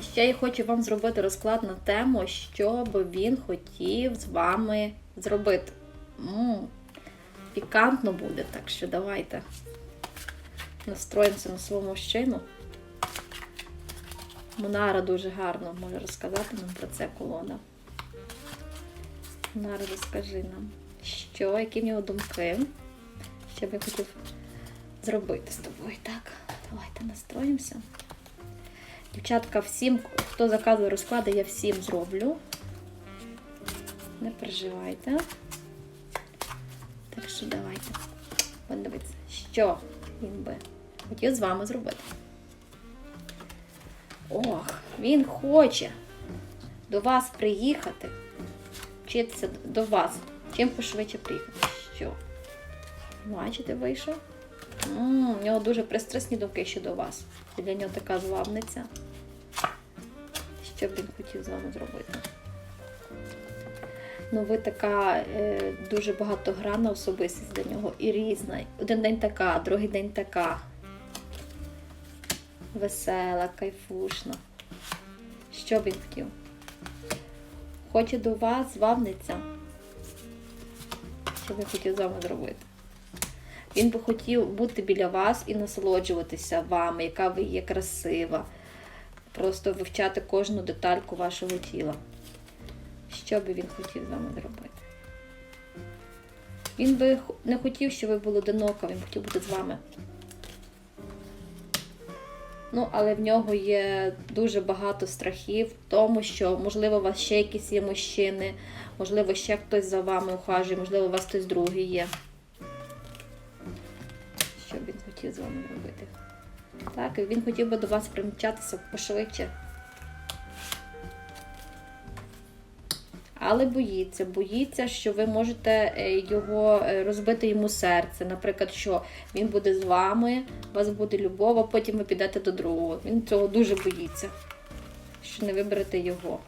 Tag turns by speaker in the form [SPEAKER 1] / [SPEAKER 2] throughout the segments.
[SPEAKER 1] Ще я хочу вам зробити розклад на тему, що би він хотів з вами зробити. м пікантно буде, так що давайте настроїмося на свого мужчину. Монара дуже гарно може розказати нам про це колона. Монара, розкажи нам, що, які в нього думки, що би хотів зробити з тобою. Так, давайте настроїмося. Дівчатка, всім, хто заказує розклади, я всім зроблю. Не переживайте. Так що давайте подивитися, що він би хотів з вами зробити. Ох, він хоче до вас приїхати, вчитися до вас. Чим пошвидше приїхати? Що? Бачите, вийшов? У нього дуже пристрасні думки щодо вас. І для нього така звабниця. Хотів з вами зробити? Ну, ви така е, дуже багатогранна особистість для нього і різна. Один день така, другий день така. Весела, кайфушна. Що він хотів? Хоче до вас звабниця. Що він хотів з вами зробити? Він би хотів бути біля вас і насолоджуватися вами, яка ви є красива. Просто вивчати кожну детальку вашого тіла. Що би він хотів з вами зробити? Він би не хотів, щоб ви були одиноко, він хотів бути з вами. Ну, але в нього є дуже багато страхів тому, що, можливо, у вас ще якісь є мужчини, можливо, ще хтось за вами ухажує, можливо, у вас хтось другий є. Що б він хотів з вами робити? Так, він хотів би до вас примчатися пошвидше. Але боїться, боїться, що ви можете е, його е, розбити йому серце. Наприклад, що він буде з вами, у вас буде любов, а потім ви підете до другого. Він цього дуже боїться, що не виберете його.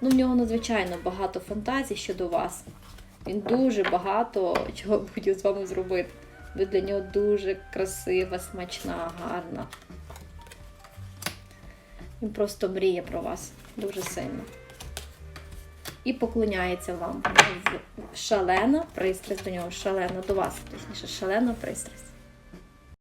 [SPEAKER 1] Ну, в нього надзвичайно багато фантазій щодо вас. Він дуже багато чого б хотів з вами зробити. Ви для нього дуже красива, смачна, гарна. Він просто мріє про вас дуже сильно. І поклоняється вам. Шалена пристрасть до нього, шалена до вас, точніше, шалена пристрасть.